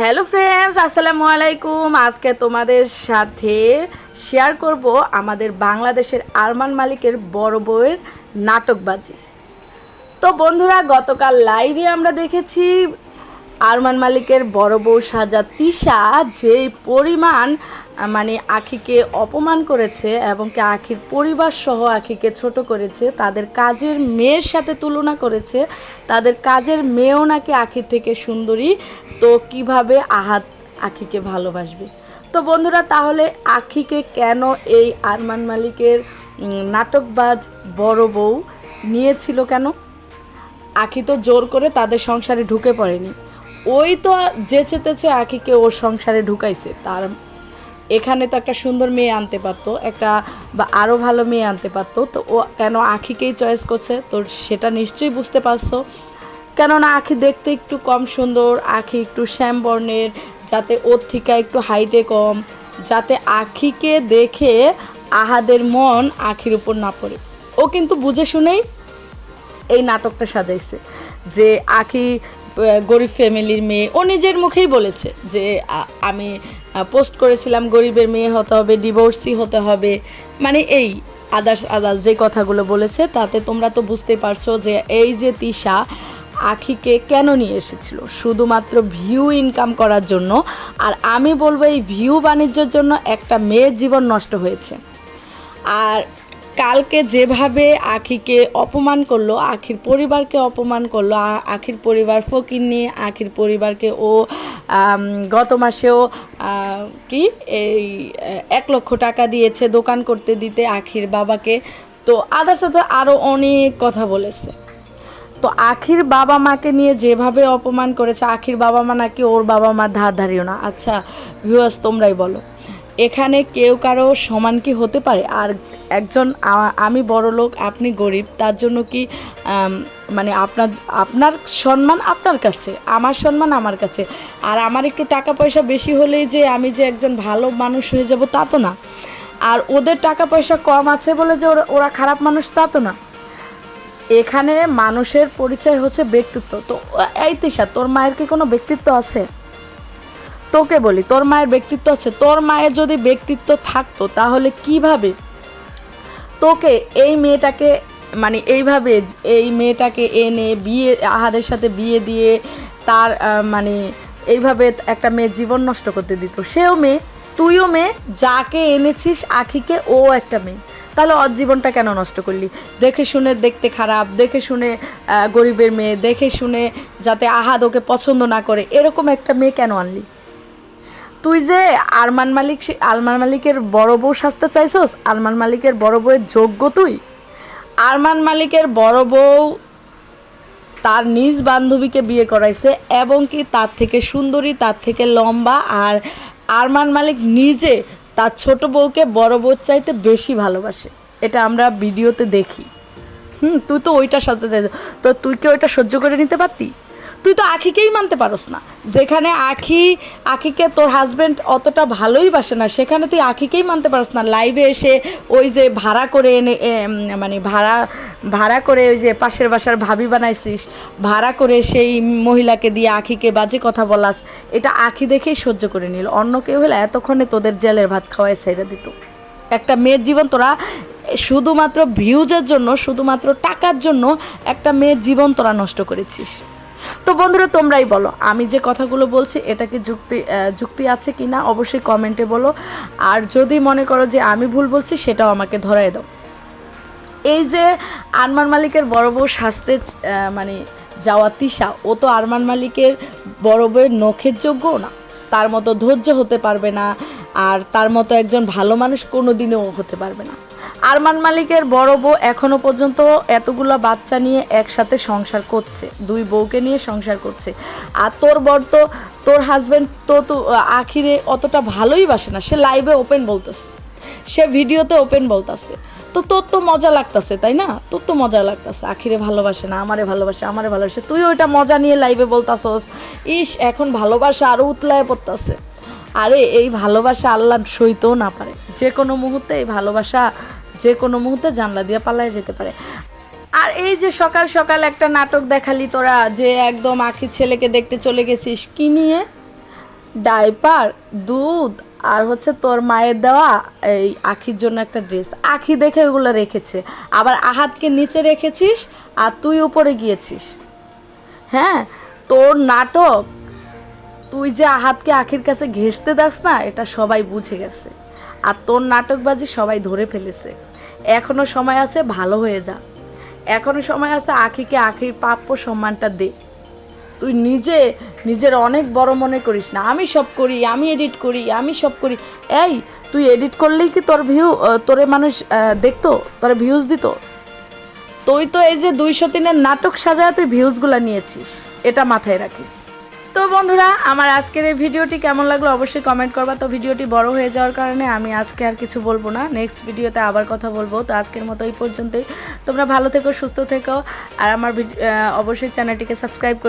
Hello friends আসসালামু আলাইকুম। আজকে তোমাদের সাথে শেয়ার করব আমাদের বাংলাদেশের আরমান মালিকের বড় বউয়ের নাটকবাজি তো বন্ধুরা, গতকাল লাইভে আমরা দেখেছি আরমান মালিকের বড় বউ সাজা তিশা যে পরিমাণ মানে আখিকে অপমান করেছে এবং কি আখির পরিবার সহ আখিকে ছোট করেছে, তাদের কাজের মেয়ের সাথে তুলনা করেছে, তাদের কাজের মেয়েও নাকি আখির থেকে সুন্দরী, তো কীভাবে আহাত আখিকে ভালোবাসবে? তো বন্ধুরা, তাহলে আখিকে কেন এই আরমান মালিকের নাটকবাজ বড় বউ নিয়েছিল কেন? আখি তো জোর করে তাদের সংসারে ঢুকে পড়েনি। ওই তো যেচে তেচে আখিকে ওর সংসারে ঢুকাইছে। তার এখানে তো একটা সুন্দর মেয়ে আনতে পারতো, একটা বা আরও ভালো মেয়ে আনতে পারতো। তো ও কেন আখিকেই চয়েস করছে? তো সেটা নিশ্চয়ই বুঝতে পারছ। কেননা আখি দেখতে একটু কম সুন্দর আখি একটু শ্যাম বর্ণের, যাতে ওর থেকে একটু হাইটে কম, যাতে আখিকে দেখে আহাদের মন আখির উপর না পড়ে। ও কিন্তু বুঝে শুনেই এই নাটকটা সাজাইছে। যে আখি গরিব ফ্যামিলির মেয়ে, ও নিজের মুখেই বলেছে যে আমি পোস্ট করেছিলাম, গরিবের মেয়ে হতে হবে, ডিভোর্সি হতে হবে। মানে এই আদার্স আদার্স যে কথাগুলো বলেছে, তাতে তোমরা তো বুঝতে পারছ যে এই যে তিশা আখিকে কেন নিয়ে এসেছিল? শুধুমাত্র ভিউ ইনকাম করার জন্য। আর আমি বলব এই ভিউ বাণিজ্যের জন্য একটা মেয়ের জীবন নষ্ট হয়েছে। আর কালকে যেভাবে আখিকে অপমান করল, আখির পরিবারকে অপমান করল আখির পরিবার ফকির নিয়ে আখির পরিবারকে ও গত মাসেও কি, এই, এক লক্ষ টাকা দিয়েছে দোকান করতে দিতে আখির বাবাকে। তো আদার সাথে আরও অনেক কথা বলেছে। তো আখির বাবা মাকে নিয়ে যেভাবে অপমান করেছে, আখির বাবা মা নাকি ওর বাবা মার ধার ধারিও না। আচ্ছা ভিউয়ার্স তোমরাই বলো। এখানে কেউ কারও সমান কি হতে পারে? আর একজন আমি বড় লোক, আপনি গরিব, তার জন্য কি মানে আপনার আপনার সম্মান আপনার কাছে, আমার সম্মান আমার কাছে। আর আমার একটু টাকা পয়সা বেশি হলেই যে আমি যে একজন ভালো মানুষ হয়ে যাব তা তো না। আর ওদের টাকা পয়সা কম আছে বলে যে ওরা ওরা খারাপ মানুষ তা তো না। এখানে মানুষের পরিচয় হচ্ছে ব্যক্তিত্ব। তো এই তিশা, তোর মায়ের কি কোনো ব্যক্তিত্ব আছে? তোকে বলি, তোর মায়ের ব্যক্তিত্ব আছে। তোর মায়ের যদি ব্যক্তিত্ব থাকতো, তাহলে কীভাবে তোকে এই মেয়েটাকে মানে এইভাবে এই মেয়েটাকে এনে বিয়ে, আহাদের সাথে বিয়ে দিয়ে তার মানে এইভাবে একটা মেয়ে জীবন নষ্ট করতে দিত? সেও মেয়ে, তুইও মেয়ে, যাকে এনেছিস আখিকে, ও একটা মেয়ে। তাহলে ওর জীবনটা কেন নষ্ট করলি? দেখে শুনে দেখতে খারাপ, দেখে শুনে গরিবের মেয়ে, দেখে শুনে যাতে আহাদ ওকে পছন্দ না করে, এরকম একটা মেয়ে কেন আনলি? তুই যে আরমান মালিক আরমান মালিকের বড় বউ সাজতে চাইছস? আলমান মালিকের বড় বউয়ের যোগ্য তুই? আরমান মালিকের বড় বউ তার নিজ বান্ধবীকে বিয়ে করাইছে এবং কি তার থেকে সুন্দরী, তার থেকে লম্বা আর আরমান মালিক নিজে তার ছোট বউকে বড় বউর চাইতে বেশি ভালোবাসে। এটা আমরা ভিডিওতে দেখি। হুম, তুই তো ওইটার সাথে তো তুই কি ওইটা সহ্য করে নিতে পারতি? তুই তো আখিকেই মানতে পারস না। যেখানে আখি, আখিকে তোর হাজবেন্ড অতটা ভালোই বাসে না, সেখানে তুই আখিকেই মানতে পারস না। লাইভে এসে ওই যে ভাড়া করে এনে মানে ভাড়া ভাড়া করে ওই যে পাশের বাসার ভাবি বানাইছিস, ভাড়া করে সেই মহিলাকে দিয়ে আখিকে বাজে কথা বলাস, এটা আখি দেখেই সহ্য করে নিল। অন্য কেউ হলে এতক্ষণে তোদের জেলের ভাত খাওয়াই ছেড়ে দিত। একটা মেয়ের জীবন তোরা শুধুমাত্র ভিউজের জন্য, শুধুমাত্র টাকার জন্য একটা মেয়ের জীবন তোরা নষ্ট করেছিস। তো বন্ধুরা তোমরাই বলো আমি যে কথাগুলো বলছি এটা কি যুক্তি যুক্তি আছে কি না অবশ্যই কমেন্টে বলো। আর যদি মনে করো যে আমি ভুল বলছি সেটাও আমাকে ধরাই দাও। এই যে আরমান মালিকের বড় বউ আহ, মানে যাওয়া তিশা ও তো আরমান মালিকের বড় বউয়ের নখের যোগ্যও না। তার মতো ধৈর্য হতে পারবে না আর তার মতো একজন ভালো মানুষ কোনো দিনেও হতে পারবে না। আরমান মালিকের বড় বউ এখনও পর্যন্ত এতগুলো বাচ্চা নিয়ে একসাথে সংসার করছে। দুই বউকে নিয়ে সংসার করছে। আর তোর বর তো, তোর হাজব্যান্ড তো তো, আখিরে অতটা ভালোই বাসে না। সে লাইভে ওপেন বলতেছে। সে ভিডিওতে ওপেন বলতাছে। তো তোর তো মজা লাগতাছে, তাই না? তোর তো মজা লাগতেছে। আখিরে ভালোবাসে না, আমারে ভালোবাসে আমারে ভালোবাসে। তুই ওইটা মজা নিয়ে লাইভে বলতাছস। ইস, এখন ভালোবাসা আরও উতলায় পড়তাছে। আরে, এই ভালোবাসা আল্লাহ সইতেও না পারে। যে কোনো মুহূর্তে এই ভালোবাসা যে কোনো মুহূর্তে জানলা দিয়ে পালায় যেতে পারে। আর এই যে সকাল সকাল একটা নাটক দেখালি তোরা, যে একদম আখির ছেলেকে দেখতে চলে গেছিস, কি নিয়ে? ডাইপার, দুধ, আর হচ্ছে তোর মায়ের দেওয়া এই আখির জন্য একটা ড্রেস। আখি দেখে ওগুলো রেখেছে। আবার আহাতকে নিচে রেখেছিস আর তুই উপরে গিয়েছিস। হ্যাঁ তোর নাটক, তুই যে আহাতকে আখির কাছে ঘেসতে দাস না, এটা সবাই বুঝে গেছে। আর তোর নাটকবাজি সবাই ধরে ফেলেছে। এখনও সময় আছে, ভালো হয়ে যা। এখনও সময় আছে আখিকে আখির প্রাপ্য সম্মানটা দে। তুই নিজে, নিজের অনেক বড় মনে করিস না। আমি সব করি, আমি এডিট করি, আমি সব করি। এই, তুই এডিট করলেই কি তোর ভিউ তোরে মানুষ দেখতো, তোর ভিউজ দিত? তুই তো এই যে দুইশো তিনের নাটক সাজায় তুই ভিউজগুলো নিয়েছিস। এটা মাথায় রাখিস। তো বন্ধুরা, আমার আজকের এই ভিডিওটি কেমন লাগল অবশ্যই কমেন্ট করবা। তো ভিডিওটি বড় হয়ে যাওয়ার কারণে আমি আজকে আর কিছু বলব না। নেক্সট ভিডিওতে আবার কথা বলব। তো আজকের মতো এই পর্যন্তই। তোমরা ভালো থেকো, সুস্থ থেকো। আর আমার অবশ্যই চ্যানেলটিকে সাবস্ক্রাইব করে